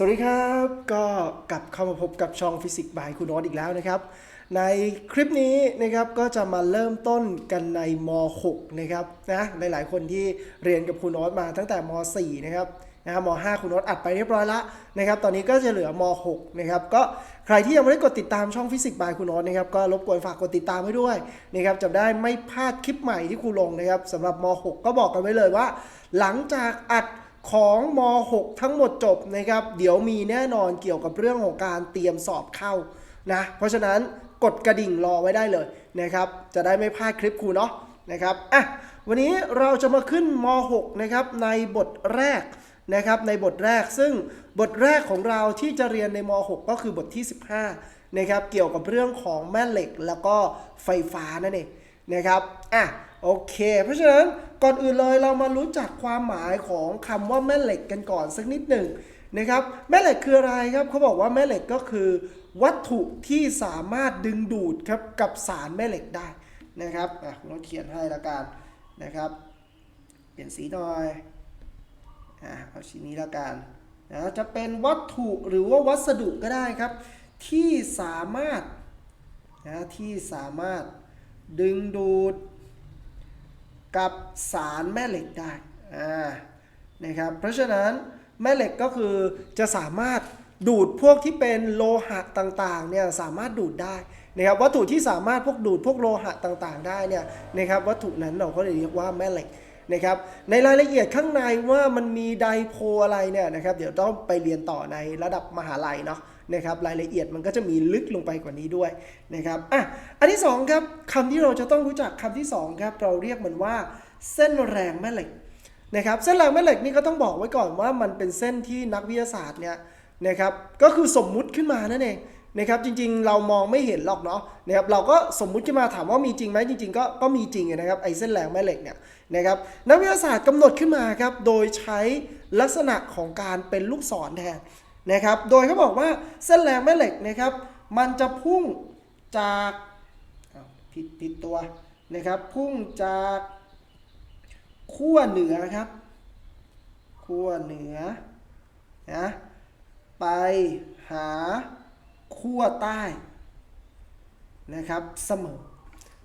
สวัสดีครับก็กลับเข้ามาพบกับช่องฟิสิกส์บายคุณโนตอีกแล้วนะครับ ในคลิปนี้นะครับก็จะมาเริ่มต้นกันในม .6 นะครับนะหลายๆคนที่เรียนกับคุณโนตมาตั้งแต่ม .4 นะครับนะครับม .5 คุณโนตอัดไปเรียบร้อยล้วนะครับ ตอนนี้ก็จะเหลือม .6 นะครับ ก็ใครที่ยังไม่ได้กดติดตามช่องฟิสิกส์บายคุณโนตนะครับ ก็รบกวนฝากกดติดตามให้ด้วยนะครับจะได้ไม่พลาดคลิปใหม่ที่ครูลงนะครับสำหรับม .6 ก็บอกกันไว้เลยว่า หลังจากอัด ของม .6 ทั้งหมดจบนะครับ เดี๋ยวมีแน่นอนเกี่ยวกับเรื่องของการเตรียมสอบเข้านะ เพราะฉะนั้นกดกระดิ่งรอไว้ได้เลยนะครับ จะได้ไม่พลาดคลิปครูเนาะนะครับอะวันนี้เราจะมาขึ้นม .6 นะครับในบทแรกนะครับในบทแรกซึ่งบทแรกของเราที่จะเรียนในม .6 ก็คือบทที่ 15นะครับเกี่ยวกับเรื่องของแม่เหล็กแล้วก็ไฟฟ้านั่นเองนะครับอะ โอเค เพราะฉะนั้นก่อนอื่นเลยเรามารู้จักความหมายของคำว่าแม่เหล็กกันก่อนสักนิดหนึ่งนะครับแม่เหล็กคืออะไรครับเขาบอกว่าแม่เหล็กก็คือ วัตถุที่สามารถดึงดูดครับกับสารแม่เหล็กได้นะครับอะผมเขียนให้ละกันนะครับเปลี่ยนสีหน่อยอะเอาชิ้นนี้ละกันนะจะเป็นวัตถุหรือว่าวัสดุก็ได้ครับ ที่สามารถนะที่สามารถดึงดูด กับสารแม่เหล็กได้นะครับเพราะฉะนั้นแม่เหล็กก็คือจะสามารถดูดพวกที่เป็นโลหะต่างๆเนี่ยสามารถดูดได้นะครับวัตถุที่สามารถพวกดูดพวกโลหะต่างๆ ได้เนี่ยนะครับวัตถุนั้นเราก็เลยเรียกว่าแม่เหล็กนะครับในรายละเอียดข้างในว่ามันมีไดโพอะไรเนี่ยนะครับเดี๋ยวต้องไปเรียนต่อในระดับมหาลัยเนาะ นะครับรายละเอียดมันก็จะมีลึกลงไปกว่านี้ด้วยนะครับอะอันที่สองครับคำที่เราจะต้องรู้จักคำที่สองครับเราเรียกมันว่า เส้นแรงแม่เหล็กนะครับเส้นแรงแม่เหล็กนี่ก็ต้องบอกไว้ก่อนว่ามันเป็นเส้นที่นักวิทยาศาสตร์เนี่ยนะครับก็คือสมมุติขึ้นมานั่นเองนะครับจริงๆเรามองไม่เห็นหรอกเนาะนะครับเราก็สมมุติขึ้นมาถามว่ามีจริงไหมจริง ๆ ก็ก็มีจริงนะครับไอ้เส้นแรงแม่เหล็กเนี่ยนะครับนักวิทยาศาสตร์กำหนดขึ้นมาครับโดยใช้ลักษณะของการเป็นลูกศรแทน นะครับ โดยเขาบอกว่าเส้นแรงแม่เหล็กนะครับ มันจะพุ่งจากผิดผิดตัวนะครับ พุ่งจากขั้วเหนือครับขั้วเหนือนะไปหาขั้วใต้นะครับเสมอ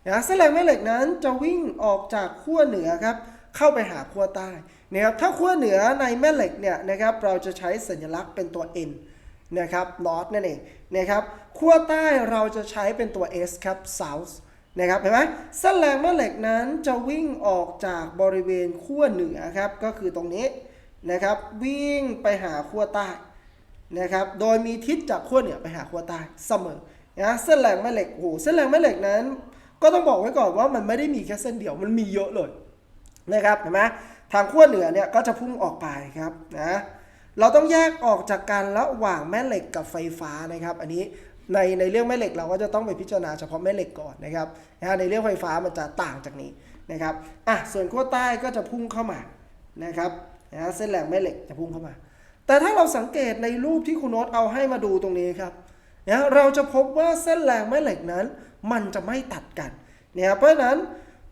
นะเส้นแรงแม่เหล็กนั้นจะวิ่งออกจากขั้วเหนือครับ เข้าไปหาขั้วใต้ นะครับถ้าขั้วเหนือในแม่เหล็กเนี่ยนะครับเราจะใช้สัญลักษณ์เป็นตัว N นะครับ north นั่นเองนะครับขั้วใต้เราจะใช้เป็นตัว S ครับ south นะครับเห็นไหมเส้นแรงแม่เหล็กนั้นจะวิ่งออกจากบริเวณขั้วเหนือครับก็คือตรงนี้นะครับวิ่งไปหาขั้วใต้นะครับโดยมีทิศจากขั้วเหนือไปหาขั้วใต้เสมอนะเส้นแรงแม่เหล็กโอ้เส้นแรงแม่เหล็กนั้น ก็ต้องบอกไว้ก่อนว่ามันไม่ได้มีแค่เส้นเดียวมันมีเยอะเลยนะครับเห็นไหม ทางขั้วเหนือเนี่ยก็จะพุ่งออกไปครับนะเราต้องแยกออกจากกันระหว่างแม่เหล็กกับไฟฟ้านะครับ อันนี้ในในเรื่องแม่เหล็กเราก็จะต้องไปพิจารณาเฉพาะแม่เหล็กก่อนนะครับนะในเรื่องไฟฟ้ามันจะต่างจากนี้นะครับอะส่วนขั้วใต้ก็จะพุ่งเข้ามานะครับนะเส้นแรงแม่เหล็กจะพุ่งเข้ามา แต่ถ้าเราสังเกตในรูปที่คุณโน้ตเอาให้มาดูตรงนี้ครับนะเราจะพบว่าเส้นแรงแม่เหล็กนั้น มันจะไม่ตัดกันนะครับเพราะฉะนั้น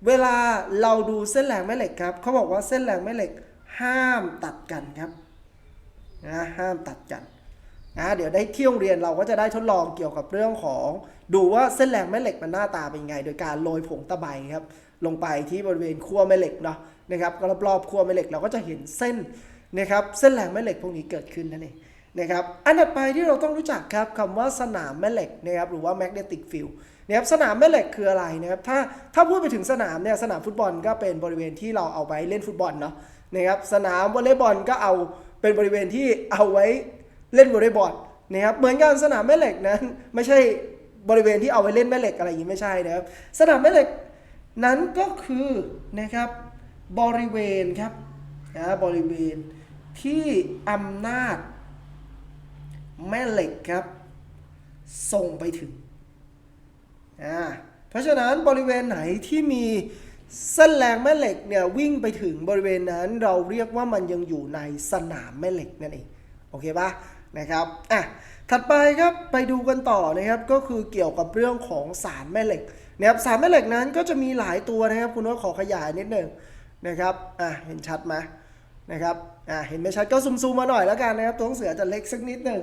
เวลาเราดูเส้นแรงแม่เหล็กครับเขาบอกว่าเส้นแรงแม่เหล็กห้ามตัดกันครับนะห้ามตัดกันนะเดี๋ยวได้ที่โรงเรียนเราก็จะได้ทดลองเกี่ยวกับเรื่องของ ดูว่าเส้นแรงแม่เหล็กมันหน้าตาเป็นไง โดยการโรยผงตะไบครับ ลงไปที่บริเวณขั้วแม่เหล็กเนาะนะครับก็รอบๆขั้วแม่เหล็กเราก็จะเห็นเส้นนะครับเส้นแรงแม่เหล็กพวกนี้เกิดขึ้นนั่นเองนะครับอันถัดไปที่เราต้องรู้จักครับคำว่าสนามแม่เหล็กนะครับหรือว่า magnetic field นะครับสนามแม่เหล็กคืออะไรนะครับถ้าถ้าพูดไปถึงสนามเนี่ยสนามฟุตบอลก็เป็นบริเวณที่เราเอาไว้เล่นฟุตบอลเนาะนะครับสนามวอลเลย์บอลก็เอาเป็นบริเวณที่เอาไว้เล่นวอลเลย์บอลนะครับเหมือนกันสนามแม่เหล็กนั้นไม่ใช่บริเวณที่เอาไว้เล่นแม่เหล็กอะไรอย่างนี้ไม่ใช่นะครับสนามแม่เหล็กนั้นก็คือนะครับบริเวณครับนะบริเวณที่อำนาจแม่เหล็กครับ ส่งไปถึง อ่าเพราะฉะนั้นบริเวณไหนที่มีเส้นแรงแม่เหล็กเนี่ยวิ่งไปถึงบริเวณนั้นเราเรียกว่ามันยังอยู่ในสนามแม่เหล็กนั่นเองโอเคปะนะครับอะถัดไปครับไปดูกันต่อนะครับก็คือเกี่ยวกับเรื่องของสารแม่เหล็กนะครับสารแม่เหล็กนั้นก็จะมีหลายตัวนะครับ คุณว่าขอขยายนิดหนึ่งนะครับอะเห็นชัดไหมนะครับอ่าเห็นไม่ชัดก็ซูมๆมาหน่อยแล้วกันนะครับตัวหนังสือจะเล็กสักนิดหนึ่ง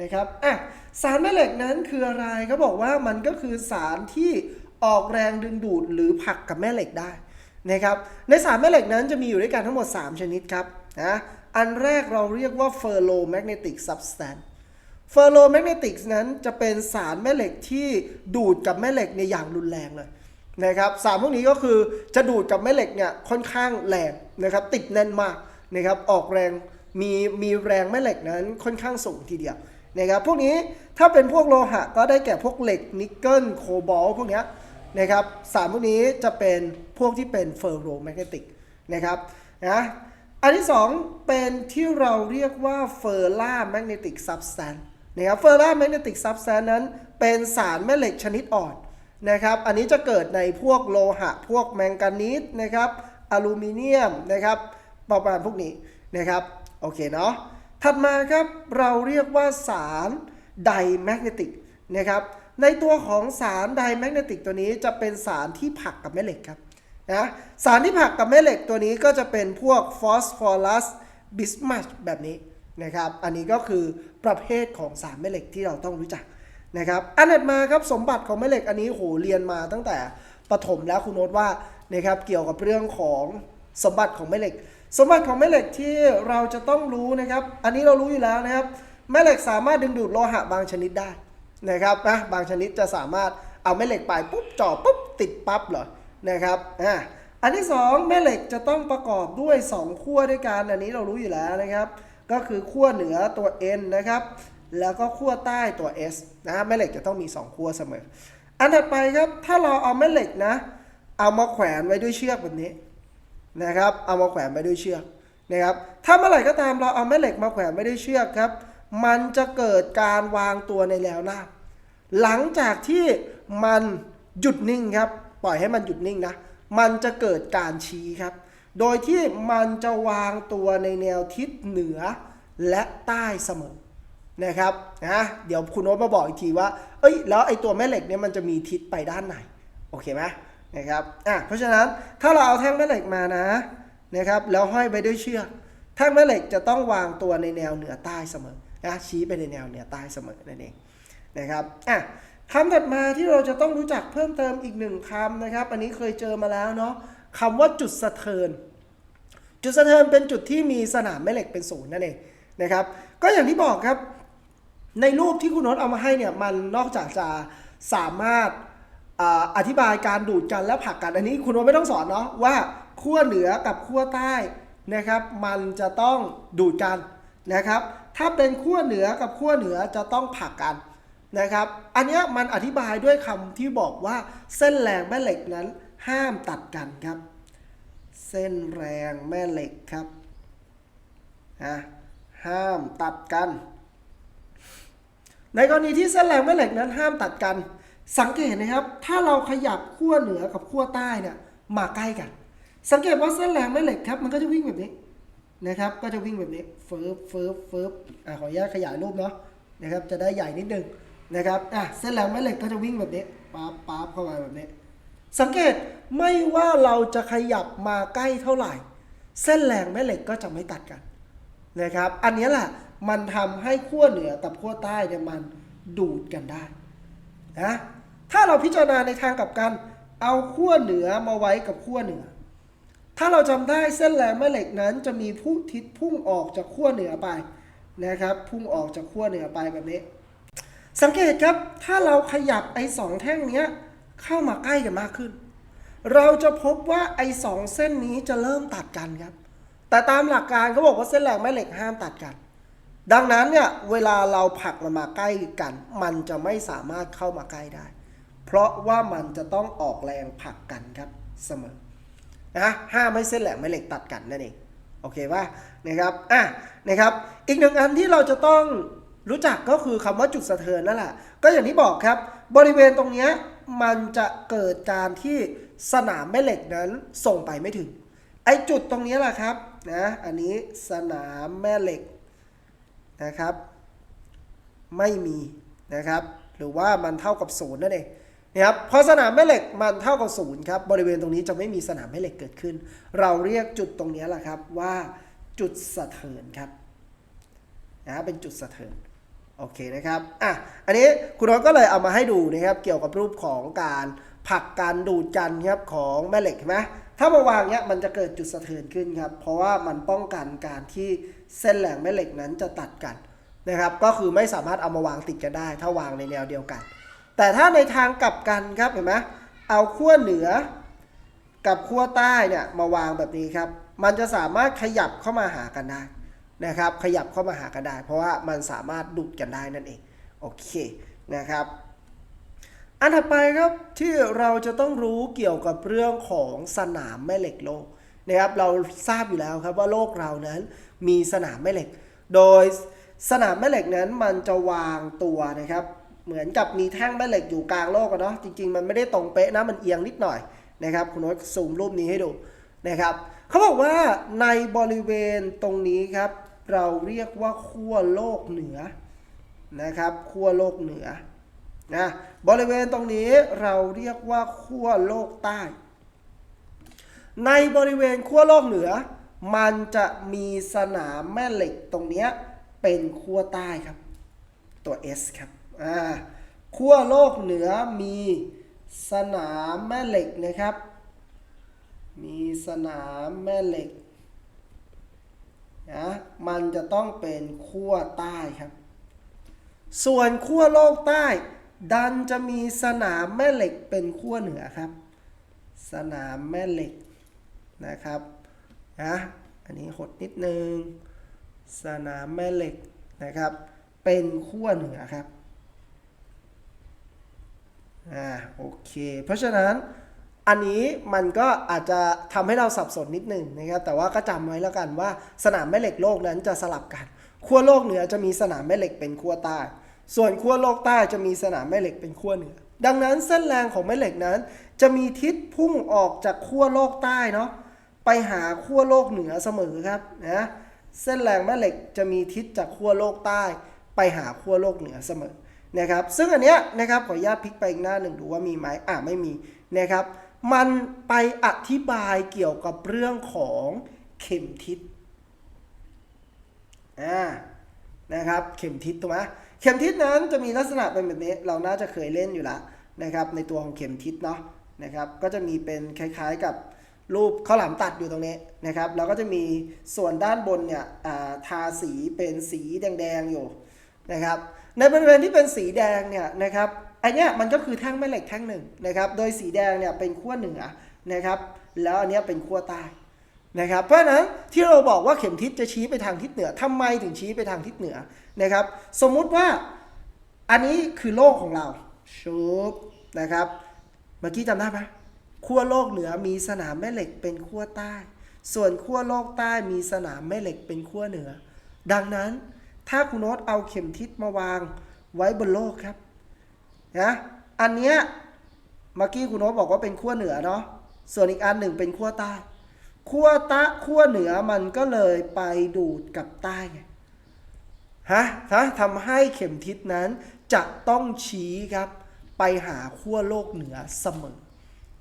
นะครับอะสารแม่เหล็กนั้นคืออะไรเขาบอกว่ามันก็คือสารที่ออกแรงดึงดูดหรือผลักกับแม่เหล็กได้นะครับในสารแม่เหล็กนั้นจะมีอยู่ด้วยกันทั้งหมด 3 ชนิดครับนะอันแรกเราเรียกว่า ferromagnetic substance ferromagnetics นั้นจะเป็นสารแม่เหล็กที่ดูดกับแม่เหล็กในอย่างรุนแรงเลยนะครับสารพวกนี้ก็คือจะดูดกับแม่เหล็กเนี่ยค่อนข้างแรงนะครับติดแน่นมากนะครับออกแรงมีมีแรงแม่เหล็กนั้นค่อนข้างสูงทีเดียว นะครับพวกนี้ถ้าเป็นพวกโลหะก็ได้แก่พวกเหล็กนิกเกิลโคบอลพวกนี้นะครับสารพวกนี้จะเป็นพวกที่เป็นเฟอร์โรแมกเนติกนะครับนะอันที่สองเป็นที่เราเรียกว่าเฟอร์ราแมกเนติกซับสแตนนะครับเฟอร์ราแมกเนติกซับสแตนนั้น เป็นสารแม่เหล็กชนิดอ่อนนะครับ อันนี้จะเกิดในพวกโลหะ พวกแมงกานีสนะครับอลูมิเนียมนะครับประมาณพวกนี้นะครับ โอเคเนาะ ถัดมาครับเราเรียกว่าสารไดแมกเนติกนะครับในตัวของสารไดแมกเนติกตัวนี้จะเป็นสารที่ผักกับแม่เหล็กครับนะสารที่ผักกับแม่เหล็กตัวนี้ก็จะเป็นพวกฟอสฟอรัสบิสมัสแบบนี้นะครับอันนี้ก็คือประเภทของสารแม่เหล็กที่เราต้องรู้จักนะครับอันถัดมาครับสมบัติของแม่เหล็กอันนี้โหเรียนมาตั้งแต่ประถมแล้วคุณโน้ตว่านะครับเกี่ยวกับเรื่องของสมบัติของแม่เหล็ก สมบัติของแม่เหล็กที่เราจะต้องรู้นะครับ อันนี้เรารู้อยู่แล้วนะครับ แม่เหล็กสามารถดึงดูดโลหะบางชนิดได้นะครับนะบางชนิดจะสามารถเอาแม่เหล็กไปปุ๊บจ่อปุ๊บติดปั๊บเหรอนะครับอ่าอันที่สองแม่เหล็กจะต้องประกอบด้วย 2 ขั้วด้วยกันอันนี้เรารู้อยู่แล้วนะครับ ก็คือขั้วเหนือตัว N นะครับ แล้วก็ขั้วใต้ตัว S นะครับแม่เหล็กจะต้องมี 2 ขั้วเสมอ อันถัดไปครับถ้าเราเอาแม่เหล็กนะ เอามาแขวนไว้ด้วยเชือกแบบนี้ นะครับ เอามาแขวนไว้ด้วยเชือกนะครับ ถ้าเมื่อไหร่ก็ตามเราเอาแม่เหล็กมาแขวนไว้ด้วยเชือกครับ มันจะเกิดการวางตัวในแนวหน้า หลังจากที่มันหยุดนิ่งครับ ปล่อยให้มันหยุดนิ่งนะ มันจะเกิดการชี้ครับ โดยที่มันจะวางตัวในแนวทิศเหนือและใต้เสมอนะครับนะเดี๋ยวคุณโน้ตมาบอกอีกทีว่า เอ้ย แล้วไอ้ตัวแม่เหล็กเนี่ยมันจะมีทิศไปด้านไหน โอเคไหม นะครับอะเพราะฉะนั้นถ้าเราเอาแท่งแม่เหล็กมานะนะครับแล้วห้อยไปด้วยเชือกแท่งแม่เหล็กจะต้องวางตัวในแนวเหนือใต้เสมอนะชี้ไปในแนวเหนือใต้เสมอนั่นเองนะครับอะคำถัดมาที่เราจะต้องรู้จักเพิ่มเติมอีกหนึ่งคำนะครับ อันนี้เคยเจอมาแล้วเนาะคำว่าจุดสะเทิน จุดสะเทินเป็นจุดที่มีสนามแม่เหล็กเป็นศูนย์นั่นเองนะครับ ก็อย่างที่บอกครับ ในรูปที่คุณโน้ตเอามาให้เนี่ยมันนอกจากจะสามารถ อธิบายการดูดกันและผักกันอันนี้คุณโน้ตไม่ต้องสอนเนาะว่าขั้วเหนือกับขั้วใต้นะครับ มันจะต้องดูดกันนะครับ ถ้าเป็นขั้วเหนือกับขั้วเหนือจะต้องผักกันนะครับ อันนี้มันอธิบายด้วยคำที่บอกว่าเส้นแรงแม่เหล็กนั้นห้ามตัดกันครับ เส้นแรงแม่เหล็กครับอะห้ามตัดกัน ในกรณีที่เส้นแรงแม่เหล็กนั้นห้ามตัดกัน สังเกตนะครับ ถ้าเราขยับขั้วเหนือกับขั้วใต้เนี่ยมาใกล้กัน สังเกตว่าเส้นแรงแม่เหล็กครับมันก็จะวิ่งแบบนี้นะครับ ก็จะวิ่งแบบนี้เฟิร์ฟเฟิร์ฟเฟิร์ฟอ่าขออนุญาตขยายรูปเนาะนะครับ จะได้ใหญ่นิดนึงนะครับอะเส้นแรงแม่เหล็กก็จะวิ่งแบบนี้ป๊าบป๊าบเข้ามาแบบนี้ สังเกตไม่ว่าเราจะขยับมาใกล้เท่าไหร่ เส้นแรงแม่เหล็กก็จะไม่ตัดกันนะครับ อันนี้แหละมันทำให้ขั้วเหนือกับขั้วใต้เนี่ยมันดูดกันได้ นะถ้าเราพิจารณาในทางกลับกันเอาขั้วเหนือมาไว้กับขั้วเหนือ ถ้าเราจำได้เส้นแรงแม่เหล็กนั้น จะมีผู้ทิศพุ่งออกจากขั้วเหนือไปนะครับ พุ่งออกจากขั้วเหนือไปแบบนี้ สังเกตครับถ้าเราขยับไอ้สองแท่งเนี้ยเข้ามาใกล้กันมากขึ้น เราจะพบว่าไอ้สองเส้นนี้จะเริ่มตัดกันครับ แต่ตามหลักการเขาบอกว่าเส้นแรงแม่เหล็กห้ามตัดกัน ดังนั้นเนี่ยเวลาเราผลักมันมาใกล้กัน มันจะไม่สามารถเข้ามาใกล้ได้ เพราะว่ามันจะต้องออกแรงผลักกันครับเสมอนะห้ามให้เส้นแหลมแม่เหล็กตัดกันนั่นเองโอเคป่ะนะครับอะนะครับ อีกหนึ่งอันที่เราจะต้องรู้จักก็คือคำว่าจุดสะเทือนนั่นแหละก็อย่างที่บอกครับ บริเวณตรงนี้มันจะเกิดการที่สนามแม่เหล็กนั้นส่งไปไม่ถึง ไอ้จุดตรงนี้แหละครับนะอันนี้สนามแม่เหล็ก นะครับ ไม่มีนะครับ หรือว่ามันเท่ากับศูนย์นั่นเองนะครับพอสนามแม่เหล็กมันเท่ากับศูนย์ครับบริเวณตรงนี้จะไม่มีสนามแม่เหล็กเกิดขึ้น เราเรียกจุดตรงนี้แหละครับว่าจุดสะเทินครับนะเป็นจุดสะเทินโอเคนะครับอะอันนี้คุณน้องก็เลยเอามาให้ดูนะครับเกี่ยวกับรูปของการผลักการดูดกันครับของแม่เหล็กเห็นไหม ถ้ามาวางเนี้ยมันจะเกิดจุดสะเทือนขึ้นครับ เพราะว่ามันป้องกันการที่เส้นแหลงแม่เหล็กนั้นจะตัดกันนะครับ ก็คือไม่สามารถเอามาวางติดกันได้ ถ้าวางในแนวเดียวกัน แต่ถ้าในทางกลับกันครับเห็นไหมเอาขั้วเหนือกับขั้วใต้เนี่ยมาวางแบบนี้ครับ มันจะสามารถขยับเข้ามาหากันได้นะครับ ขยับเข้ามาหากันได้ เพราะว่ามันสามารถดูดกันได้นั่นเอง โอเคนะครับ อันถัดไปครับที่เราจะต้องรู้เกี่ยวกับเรื่องของสนามแม่เหล็กโลกนะครับเราทราบอยู่แล้วครับว่าโลกเรานั้นมีสนามแม่เหล็ก โดยสนามแม่เหล็กนั้นมันจะวางตัวนะครับ เหมือนกับมีแท่งแม่เหล็กอยู่กลางโลกอะเนาะจริง ๆ มันไม่ได้ตรงเป๊ะนะมันเอียงนิดหน่อยนะครับคุณโน้ตซูมรูปนี้ให้ดูนะครับเขาบอกว่าในบริเวณตรงนี้ครับ เราเรียกว่าขั้วโลกเหนือนะครับขั้วโลกเหนือ นะบริเวณตรงนี้เราเรียกว่าขั้วโลกใต้ ในบริเวณขั้วโลกเหนือ มันจะมีสนามแม่เหล็กตรงนี้เป็นขั้วใต้ครับ ตัว S ครับอ่าขั้วโลกเหนือมีสนามแม่เหล็กนะครับ มีสนามแม่เหล็กนะมันจะต้องเป็นขั้วใต้ครับ ส่วนขั้วโลกใต้ ดันจะมีสนามแม่เหล็กเป็นขั้วเหนือครับ สนามแม่เหล็กนะครับนะอันนี้หดนิดนึง สนามแม่เหล็กนะครับ เป็นขั้วเหนือครับอ่าโอเค เพราะฉะนั้นอันนี้มันก็อาจจะทำให้เราสับสนนิดหนึ่งนะครับ แต่ว่าก็จำไว้แล้วกันว่าสนามแม่เหล็กโลกนั้นจะสลับกันขั้วโลกเหนือจะมีสนามแม่เหล็กเป็นขั้วใต้ ส่วนขั้วโลกใต้จะมีสนามแม่เหล็กเป็นขั้วเหนือ ดังนั้นเส้นแรงของแม่เหล็กนั้น จะมีทิศพุ่งออกจากขั้วโลกใต้เนาะไปหาขั้วโลกเหนือเสมอครับนะเส้นแรงแม่เหล็กจะมีทิศจากขั้วโลกใต้ ไปหาขั้วโลกเหนือเสมอนะครับ ซึ่งอันเนี้ยนะครับขออนุญาตพลิกไปอีกหน้าหนึ่งดูว่ามีไหมอ่าไม่มีนะครับ มันไปอธิบายเกี่ยวกับเรื่องของเข็มทิศอ่านะครับ เข็มทิศถูกไหม เข็มทิศนั้นจะมีลักษณะเป็นแบบนี้ เราน่าจะเคยเล่นอยู่แล้วนะครับ ในตัวของเข็มทิศเนาะนะครับ ก็จะมีเป็นคล้ายๆกับรูปข้าวหลามตัดอยู่ตรงนี้นะครับแล้วก็จะมีส่วนด้านบนเนี่ยทาสีเป็นสีแดงๆอยู่นะครับ ในบริเวณที่เป็นสีแดงเนี่ยนะครับไอเนี้ยมันก็คือแท่งแม่เหล็กแท่งหนึ่งนะครับ โดยสีแดงเนี่ยเป็นขั้วเหนือนะครับ แล้วอันนี้เป็นขั้วใต้ นะครับเพราะฉะนั้นที่เราบอกว่าเข็มทิศจะชี้ไปทางทิศเหนือทำไมถึงชี้ไปทางทิศเหนือนะครับ สมมุติว่าอันนี้คือโลกของเราชุบนะครับ เมื่อกี้จำได้ไหมขั้วโลกเหนือมีสนามแม่เหล็กเป็นขั้วใต้ ส่วนขั้วโลกใต้มีสนามแม่เหล็กเป็นขั้วเหนือ ดังนั้นถ้าคุณโน้ตเอาเข็มทิศมาวางไว้บนโลกครับนะอันเนี้ยเมื่อกี้คุณโน้ตบอกว่าเป็นขั้วเหนือเนาะส่วนอีกอันหนึ่งเป็นขั้วใต้ ขั้วตะขั้วเหนือมันก็เลยไปดูดกับใต้ไงฮะฮะทำให้เข็มทิศนั้นจะต้องชี้ครับไปหาขั้วโลกเหนือเสมอ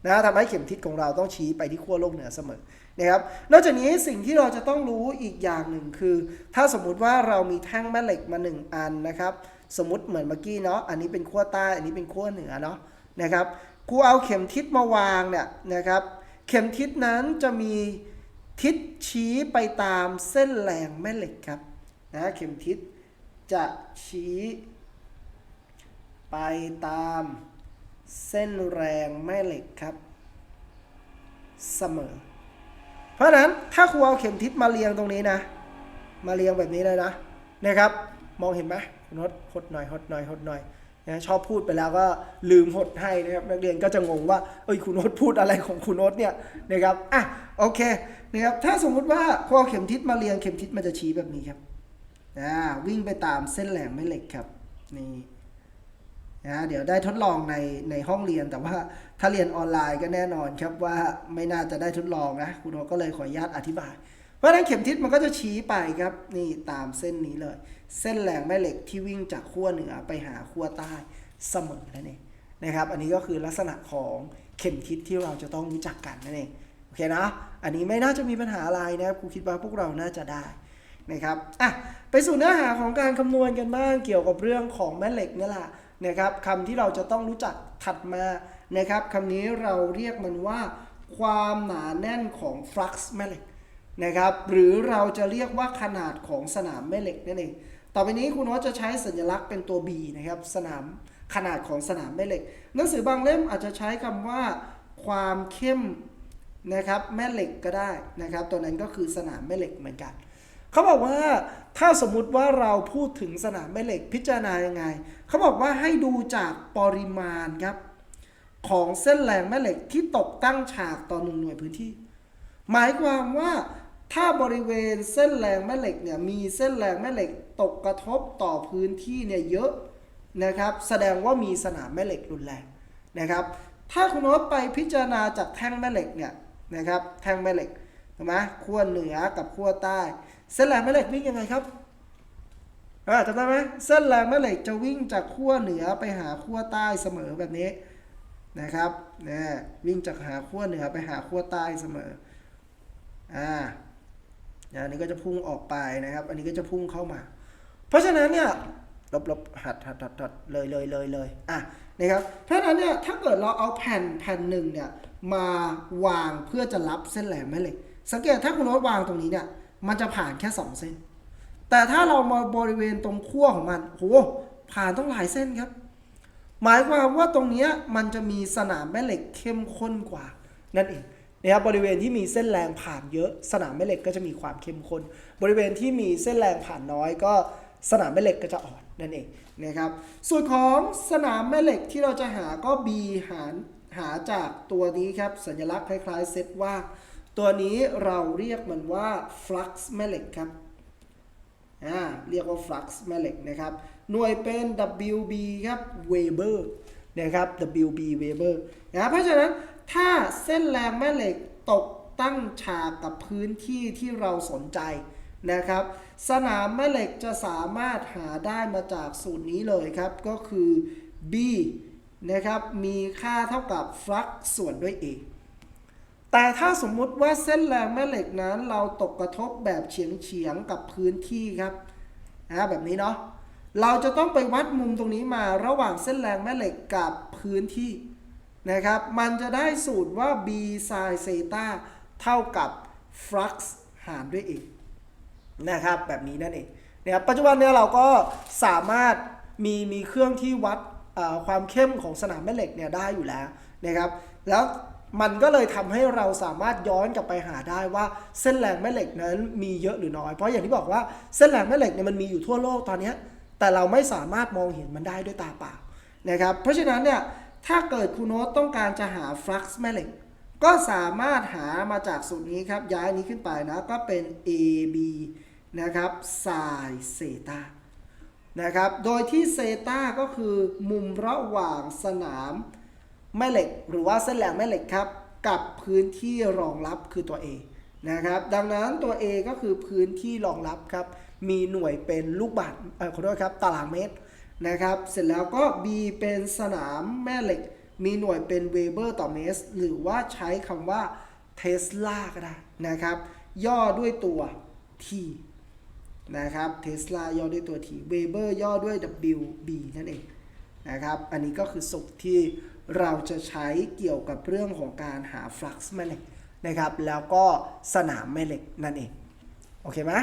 นะทำให้เข็มทิศของเราต้องชี้ไปที่ขั้วโลกเหนือเสมอนะครับ นอกจากนี้สิ่งที่เราจะต้องรู้อีกอย่างหนึ่งคือ ถ้าสมมุติว่าเรามีแท่งแม่เหล็กมาหนึ่งอันนะครับ สมมติเหมือนเมื่อกี้เนาะอันนี้เป็นขั้วใต้ อันนี้เป็นขั้วเหนือเนาะนะครับกูเอาเข็มทิศมาวางเนี่ยนะครับ เข็มทิศนั้นจะมีทิศชี้ไปตามเส้นแรงแม่เหล็กครับนะเข็มทิศจะชี้ไปตามเส้นแรงแม่เหล็กครับ เสมอ เพราะนั้นถ้าครูเอาเข็มทิศมาเรียงตรงนี้นะ มาเรียงแบบนี้เลยนะนะครับ มองเห็นไหมคุณนดหดหน่อยหดหน่อยหดหน่อย นะชอบพูดไปแล้วก็ลืมหดให้นะครับนักเรียนก็จะงงว่าเอ้ยคุณโน้ตพูดอะไรของคุณโน้ตเนี่ยนะครับอะโอเคนะครับถ้าสมมุติว่าพอเข็มทิศมาเรียงเข็มทิศมันจะชี้แบบนี้ครับอ่าวิ่งไปตามเส้นแหลมแม่เหล็กครับนี่นะเดี๋ยวได้ทดลองในในห้องเรียนแต่ว่าถ้าเรียนออนไลน์ก็แน่นอนครับว่าไม่น่าจะได้ทดลองนะคุณโน้ตก็เลยขออนุญาตอธิบาย เพราะฉะนั้นเข็มทิศมันก็จะชี้ไปครับนี่ตามเส้นนี้เลย เส้นแรงแม่เหล็กที่วิ่งจากขั้วเหนือไปหาขั้วใต้เสมอนั่นเองนะครับ อันนี้ก็คือลักษณะของเข็มทิศที่เราจะต้องรู้จักกันนั่นเองโอเคนะอันนี้ไม่น่าจะมีปัญหาอะไรนะครับครูคิดว่าพวกเราน่าจะได้นะครับอะไปสู่เนื้อหาของการคำนวณกันบ้างเกี่ยวกับเรื่องของแม่เหล็กนี่แหละนะครับคำที่เราจะต้องรู้จักถัดมานะครับคำนี้เราเรียกมันว่า ความหนาแน่นของฟลักซ์แม่เหล็ก นะครับ หรือเราจะเรียกว่าขนาดของสนามแม่เหล็กนั่นเอง ต่อไปนี้คุณโน้ตจะใช้สัญลักษณ์เป็นตัว B นะครับสนามขนาดของสนามแม่เหล็ก หนังสือบางเล่มอาจจะใช้คำว่าความเข้มนะครับแม่เหล็กก็ได้นะครับ ตัวนั้นก็คือสนามแม่เหล็กเหมือนกันเขาบอกว่าถ้าสมมุติว่าเราพูดถึงสนามแม่เหล็กพิจารณายังไงเขาบอกว่าให้ดูจากปริมาณครับ ของเส้นแรงแม่เหล็กที่ตกตั้งฉากต่อหนึ่งหน่วยพื้นที่ หมายความว่า ถ้าบริเวณเส้นแรงแม่เหล็กเนี่ยมีเส้นแรงแม่เหล็กตกกระทบต่อพื้นที่เนี่ยเยอะนะครับ แสดงว่ามีสนามแม่เหล็กรุนแรงนะครับ ถ้าคุณโน้ตไปพิจารณาจากแท่งแม่เหล็กเนี่ยนะครับ แท่งแม่เหล็กถูกไหมขั้วเหนือกับขั้วใต้ เส้นแรงแม่เหล็กวิ่งยังไงครับจำได้ไหมเส้นแรงแม่เหล็กจะวิ่งจากขั้วเหนือไปหาขั้วใต้เสมอแบบนี้นะครับนะวิ่งจากหาขั้วเหนือไปหาขั้วใต้เสมออ่า อันนี้ก็จะพุ่งออกไปนะครับ อันนี้ก็จะพุ่งเข้ามา เพราะฉะนั้นเนี่ยลบลบหัดหัดหัดหัดเลยเลยเลยเลยอะนะครับเพราะฉะนั้นเนี่ยถ้าเกิดเราเอาแผ่นแผ่นหนึ่งเนี่ยมาวางเพื่อจะรับเส้นแหลมแม่เหล็ก สังเกตถ้าคุณโน้ตวางตรงนี้เนี่ยมันจะผ่านแค่สองเส้น แต่ถ้าเรามาบริเวณตรงขั้วของมันโหผ่านต้องหลายเส้นครับ หมายความว่าตรงนี้มันจะมีสนามแม่เหล็กเข้มข้นกว่านั่นเอง นะครับบริเวณที่มีเส้นแรงผ่านเยอะสนามแม่เหล็กก็จะมีความเข้มข้นบริเวณที่มีเส้นแรงผ่านน้อยก็สนามแม่เหล็กก็จะอ่อนนั่นเองนะครับส่วนของสนามแม่เหล็กที่เราจะหาก็ B หารหาจากตัวนี้ครับสัญลักษณ์คล้ายๆเซตว่า ตัวนี้เราเรียกมันว่า flux แม่เหล็กครับอ่าเรียกว่า flux แม่เหล็กนะครับหน่วยเป็น WB ครับ Weber นะครับ WB Weber นะเพราะฉะนั้น ถ้าเส้นแรงแม่เหล็กตกตั้งฉากกับพื้นที่ที่เราสนใจนะครับ สนามแม่เหล็กจะสามารถหาได้มาจากสูตรนี้เลยครับ ก็คือ B นะครับ มีค่าเท่ากับ flux ส่วนด้วย A แต่ถ้าสมมุติว่าเส้นแรงแม่เหล็กนั้น เราตกกระทบแบบเฉียงเฉียงๆกับพื้นที่ครับนะแบบนี้เนาะ เราจะต้องไปวัดมุมตรงนี้มาระหว่างเส้นแรงแม่เหล็กกับพื้นที่ นะครับ มันจะได้สูตรว่า b sin เซตาเท่ากับ flux หารด้วย a นะครับ แบบนี้นั่นเองนะครับปัจจุบันเนี่ยเราก็สามารถมีมีเครื่องที่วัดความเข้มของสนามแม่เหล็กเนี่ยได้อยู่แล้วนะครับ แล้วมันก็เลยทำให้เราสามารถย้อนกลับไปหาได้ว่าเส้นแรงแม่เหล็กนั้นมีเยอะหรือน้อย เพราะอย่างที่บอกว่าเส้นแรงแม่เหล็กเนี่ยมันมีอยู่ทั่วโลกตอนนี้แต่เราไม่สามารถมองเห็นมันได้ด้วยตาเปล่านะครับ เพราะฉะนั้นเนี่ย ถ้าเกิดคุณโน้ตต้องการจะหาฟลักซ์แม่เหล็ก ก็สามารถหามาจากสูตรนี้ครับ ย้ายนี้ขึ้นไปนะ ก็เป็น AB นะครับ sin เซตานะครับ โดยที่เซตาก็คือมุมระหว่างสนามแม่เหล็ก หรือว่าเส้นแหลมแม่เหล็กครับ กับพื้นที่รองรับคือตัว A นะครับ ดังนั้นตัว A ก็คือพื้นที่รองรับครับ มีหน่วยเป็นลูกบาศก์เออขอโทษครับ ตารางเมตร นะครับ เสร็จแล้วก็ B เป็นสนามแม่เหล็ก มีหน่วยเป็นเวเบอร์ต่อเมตรหรือว่าใช้คำว่าเทสลาก็ได้นะครับ ย่อด้วยตัว T นะครับเทสลาย่อด้วยตัว T เวเบอร์ย่อด้วย WB นั่นเองนะครับ อันนี้ก็คือสูตรที่เราจะใช้เกี่ยวกับเรื่องของการหาฟลักซ์แม่เหล็กนะครับ แล้วก็สนามแม่เหล็กนั่นเอง โอเคไหม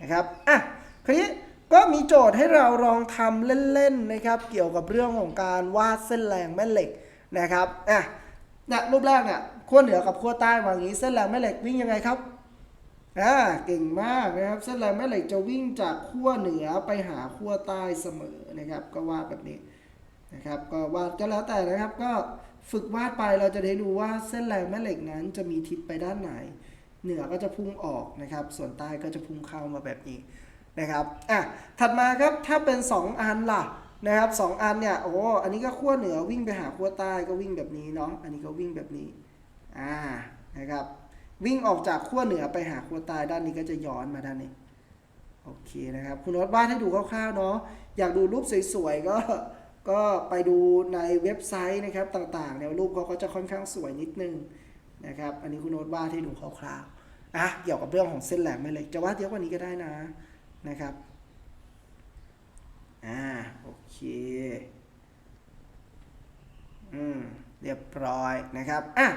นะครับ อะ คราวนี้ ก็มีโจทย์ให้เราลองทำเล่นๆนะครับ เกี่ยวกับเรื่องของการวาดเส้นแรงแม่เหล็กนะครับอะเนี่ยรูปแรกเนี่ยขั้วเหนือกับขั้วใต้วางอย่างนี้เส้นแรงแม่เหล็กวิ่งยังไงครับอ่าเก่งมากนะครับเส้นแรงแม่เหล็กจะวิ่งจากขั้วเหนือไปหาขั้วใต้เสมอนะครับ ก็วาดแบบนี้นะครับ ก็วาดก็แล้วแต่นะครับก็ฝึกวาดไปเราจะได้ดูว่าเส้นแรงแม่เหล็กนั้นจะมีทิศไปด้านไหน เหนือก็จะพุ่งออกนะครับ ส่วนใต้ก็จะพุ่งเข้ามาแบบนี้ นะครับอะถัดมาครับถ้าเป็น 2 อันล่ะนะครับสองอันเนี่ยโอ้อันนี้ก็ขั้วเหนือวิ่งไปหาขั้วใต้ก็วิ่งแบบนี้เนาะอันนี้ก็วิ่งแบบนี้อ่านะครับวิ่งออกจากขั้วเหนือไปหาขั้วใต้ด้านนี้ก็จะย้อนมาด้านนี้โอเคนะครับคุณโน้ตวาดให้ดูคร่าวๆเนาะอยากดูรูปสวยๆก็ก็ไปดูในเว็บไซต์นะครับต่างๆเนี่ยรูปเขาก็จะค่อนข้างสวยนิดนึงนะครับอันนี้คุณโน้ตวาดให้ดูคร่าวๆอะเกี่ยวกับเรื่องของเส้นแหลมแม่เล็กจะวาดเยอะกว่านี้ก็ได้นะ นะครับ อ่า โอเค อืม เรียบร้อยนะครับ อะ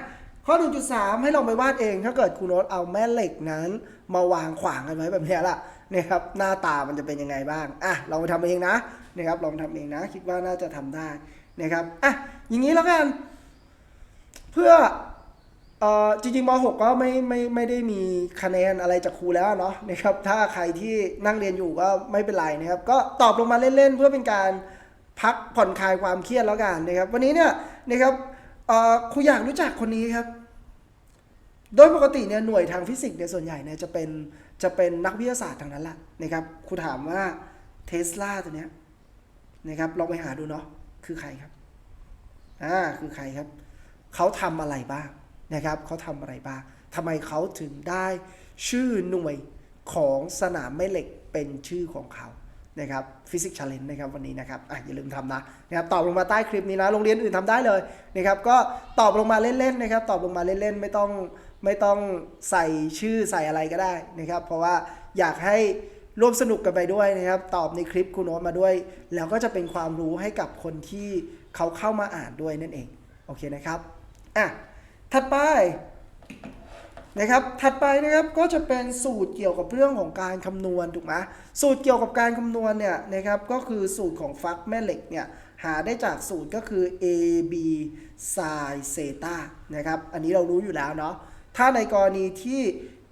ข้อ 1.3 ให้ลองไปวาดเอง ถ้าเกิดคุณโน้ตเอาแม่เหล็กนั้น มาวางขวางกันไว้แบบนี้ล่ะนะครับ หน้าตามันจะเป็นยังไงบ้าง อะ ลองไปทำเองนะ นะครับ ลองทำเองนะ คิดว่าน่าจะทำได้นะครับ อะ อย่างนี้แล้วกัน เพื่อ เออจริงๆม .6 ก็ไม่ไม่ไม่ได้มีคะแนนอะไรจากครูแล้วเนาะนะครับถ้าใครที่นั่งเรียนอยู่ก็ไม่เป็นไรนะครับ ก็ตอบลงมาเล่นๆ เพื่อเป็นการพักผ่อนคลายความเครียดแล้วกันนะครับ วันนี้เนี่ยนะครับครูอยากรู้จักคนนี้ครับ โดยปกติเนี่ยหน่วยทางฟิสิกส์เนี่ยส่วนใหญ่เนี่ยจะเป็นจะเป็นนักวิทยาศาสตร์ทางนั้นแหละนะครับครูถามว่าเทสลาตัวเนี้ยนะครับลองไปหาดูเนาะคือใครครับอ่าคือใครครับ เขาทำอะไรบ้าง นะครับเขาทำอะไรบ้างทำไมเขาถึงได้ชื่อหน่วยของสนามแม่เหล็กเป็นชื่อของเขานะครับฟิสิกส์ชาเลนจ์นะครับวันนี้นะครับอะอย่าลืมทำนะนะครับตอบลงมาใต้คลิปนี้นะโรงเรียนอื่นทำได้เลยนะครับก็ตอบลงมาเล่นๆนะครับตอบลงมาเล่นๆไม่ต้องไม่ต้องใส่ชื่อใส่อะไรก็ได้นะครับ เพราะว่าอยากให้ร่วมสนุกกันไปด้วยนะครับ ตอบในคลิปคุณโน้ตมาด้วย แล้วก็จะเป็นความรู้ให้กับคนที่เขาเข้ามาอ่านด้วยนั่นเองโอเคนะครับอะ ถัดไปนะครับ ถัดไปนะครับก็จะเป็นสูตรเกี่ยวกับเรื่องของการคำนวณถูกไหมสูตรเกี่ยวกับการคำนวณเนี่ยนะครับก็คือสูตรของฟักแม่เหล็กเนี่ยหาได้จากสูตรก็คือ a b sin เซตานะครับ อันนี้เรารู้อยู่แล้วเนาะ ถ้าในกรณีที่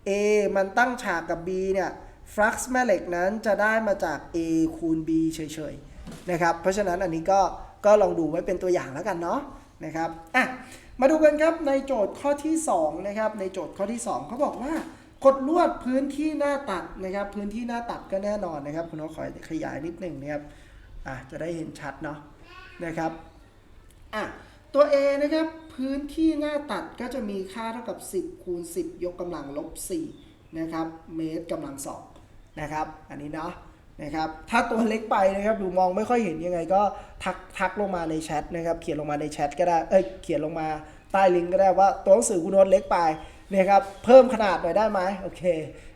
a มันตั้งฉากกับ b เนี่ยฟลักซ์แม่เหล็กนั้นจะได้มาจาก a คูณ b เฉยๆนะครับ เพราะฉะนั้นอันนี้ก็ก็ลองดูไว้เป็นตัวอย่างแล้วกันเนาะนะครับ อะ มาดูกันครับในโจทย์ข้อที่2นะครับในโจทย์ข้อที่2เขาบอกว่าขดลวดพื้นที่หน้าตัดนะครับ พื้นที่หน้าตัดก็แน่นอนนะครับคุณน้องขอขยายนิดหนึ่งนะครับอะจะได้เห็นชัดเนาะนะครับอะตัว A นะครับพื้นที่หน้าตัดก็จะมีค่าเท่ากับ 10คูณ10 ยกกำลังลบ4นะครับเมตรกำลังสองนะครับ อันนี้เนาะ นะครับถ้าตัวเล็กไปนะครับดูมองไม่ค่อยเห็นยังไงก็ทักทักลงมาในแชทนะครับเขียนลงมาในแชทก็ได้เอ้ยเขียนลงมาใต้ลิงก์ก็ได้ว่าตัวหนังสือคุณโน้ตเล็กไปนะครับเพิ่มขนาดหน่อยได้ไหมโอเค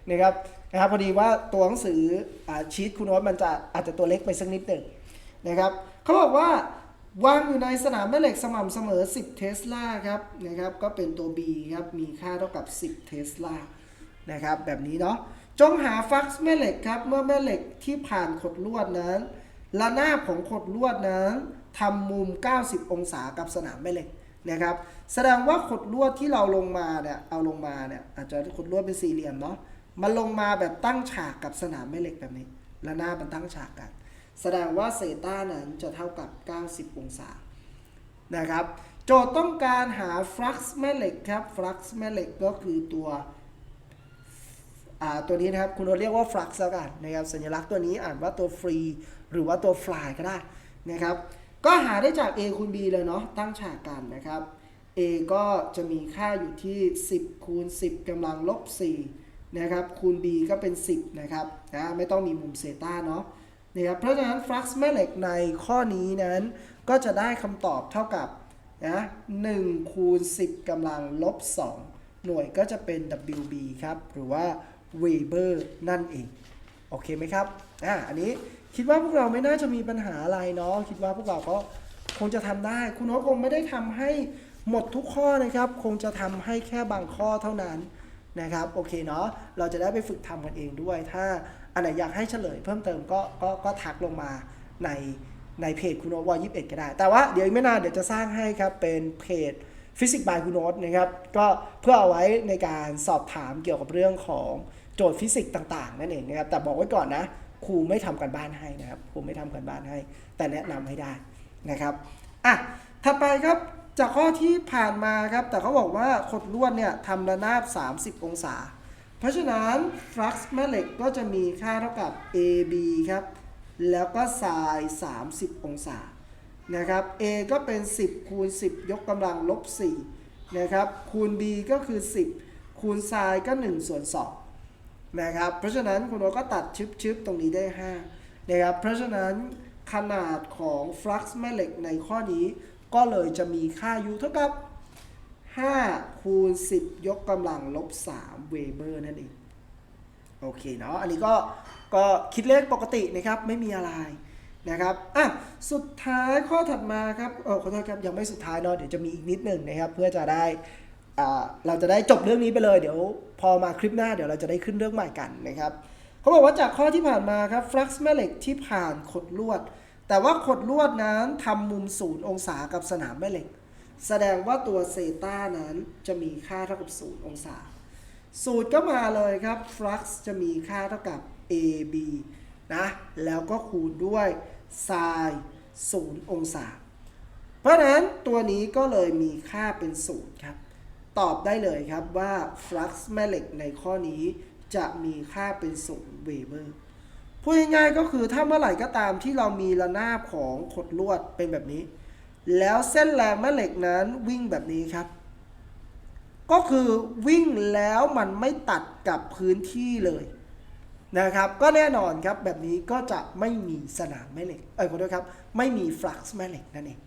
นะครับนะครับพอดีว่าตัวหนังสืออชีตคุณโน้ตมันจะอาจจะตัวเล็กไปสักนิดหนึ่งนะครับเขาบอกว่าวางอยู่ในสนามแม่เหล็กสม่ำเสมอ 10 เทสลาครับนะครับก็เป็นตัว B ครับมีค่าเท่ากับ 10 เทสลานะครับแบบนี้เนาะ จงหาฟลักซ์แม่เหล็กครับ เมื่อแม่เหล็กที่ผ่านขดลวดนั้นระนาบของขดลวดนั้นทำมุม 90 องศากับสนามแม่เหล็กนะครับ แสดงว่าขดลวดที่เราลงมาเนี่ยเอาลงมาเนี่ยอาจจะขดลวดเป็นสี่เหลี่ยมเนาะมันลงมาแบบตั้งฉากกับสนามแม่เหล็กแบบนี้ระนาบมันตั้งฉากกัน แสดงว่าเซต้านั้นจะเท่ากับ 90 องศานะครับ โจทย์ต้องการหาฟลักซ์แม่เหล็กครับฟลักซ์แม่เหล็กก็คือตัว ตัวนี้นะครับคุณเรียกว่าฟลักซ์แล้วกันนะครับสัญลักษณ์ตัวนี้อ่านว่าตัวฟรีหรือว่าตัวฟลายก็ได้นะครับก็หาได้จาก a คูณ b เลยเนาะตั้งฉากกันนะครับ a ก็จะมีค่าอยู่ที่ 10 คูณ 10กำลังลบ4นะครับคูณ b ก็เป็น 10นะครับนะไม่ต้องมีมุมเซต้าเนาะนะครับเพราะฉะนั้นฟลักซ์แม่เหล็กในข้อนี้นั้น ก็จะได้คำตอบเท่ากับนะ1คูณ 10กำลังลบ2หน่วยก็จะเป็น WB ครับหรือว่า Weber นั่นเอง โอเคไหมครับ อ่า อันนี้คิดว่าพวกเราไม่น่าจะมีปัญหาอะไรเนาะ คิดว่าพวกเราก็คงจะทำได้ คุณโน้ตคงไม่ได้ทำให้หมดทุกข้อนะครับ คงจะทำให้แค่บางข้อเท่านั้นนะครับ โอเคเนาะ เราจะได้ไปฝึกทำกันเองด้วย ถ้าอันไหนอยากให้เฉลยเพิ่มเติมก็ ก็ก็ทักลงมาในในเพจคุณโน้ตวอ21ก็ได้ แต่ว่าเดี๋ยวไม่นานเดี๋ยวจะสร้างให้ครับ เป็นเพจฟิสิกส์บายคุณโน้ตนะครับ ก็เพื่อเอาไว้ในการสอบถามเกี่ยวกับเรื่องของ โจทย์ฟิสิกส์ต่าง ๆ นั่นเองนะครับ แต่บอกไว้ก่อนนะ ครูไม่ทำกันบ้านให้นะครับ ครูไม่ทำกันบ้านให้ แต่แนะนำให้ได้นะครับ อะ ถัดไปครับ จากข้อที่ผ่านมาครับ แต่เขาบอกว่าขดลวดเนี่ยทำระนาบ 30 องศา เพราะฉะนั้นฟลักซ์แม่เหล็กก็จะมีค่าเท่ากับ AB ครับ แล้วก็ sin 30 องศา นะครับ A ก็เป็น 10 คูณ 10 ยกกำลังลบ4นะครับ คูณ B ก็คือ 10 คูณ sin ก็1ส่วน2 นะครับ เพราะฉะนั้นคุณโอก็ตัดชึบๆตรงนี้ได้5นะครับเพราะฉะนั้นขนาดของฟลักซ์แม่เหล็กในข้อนี้ก็เลยจะมีค่า U เท่ากับ 5 คูณ 10 ยกกำลังลบ 3 เวเบอร์นั่นเอง โอเคเนาะอันนี้ก็ก็คิดเลขปกตินะครับ ไม่มีอะไรนะครับอะสุดท้ายข้อถัดมาครับเออขอโทษครับยังไม่สุดท้ายเนาะเดี๋ยวจะมีอีกนิดหนึ่งนะครับ เพื่อจะได้ เราจะได้จบเรื่องนี้ไปเลยเดี๋ยวพอมาคลิปหน้าเดี๋ยวเราจะได้ขึ้นเรื่องใหม่กันนะครับเขาบอกว่าจากข้อที่ผ่านมาครับฟลักซ์แม่เหล็กที่ผ่านขดลวด แต่ว่าขดลวดนั้นทำมุมศูนย์องศากับสนามแม่เหล็ก แสดงว่าตัวเซต้านั้นจะมีค่าเท่ากับศูนย์องศา สูตรก็มาเลยครับฟลักซ์จะมีค่าเท่ากับ AB นะแล้วก็คูณด้วยไซน์ศูนย์องศา เพราะนั้นตัวนี้ก็เลยมีค่าเป็นศูนย์ครับ ตอบได้เลยครับว่าฟลักซ์แม่เหล็กในข้อนี้จะมีค่าเป็นศูนย์เวเบอร์พูดง่ายๆก็คือถ้าเมื่อไหร่ก็ตามที่เรามีระนาบของขดลวดเป็นแบบนี้ แล้วเส้นแรงแม่เหล็กนั้นวิ่งแบบนี้ครับ ก็คือวิ่งแล้วมันไม่ตัดกับพื้นที่เลยนะครับ ก็แน่นอนครับแบบนี้ก็จะไม่มีสนามแม่เหล็กเอ้ยขอโทษครับ ไม่มีฟลักซ์แม่เหล็กนั่นเอง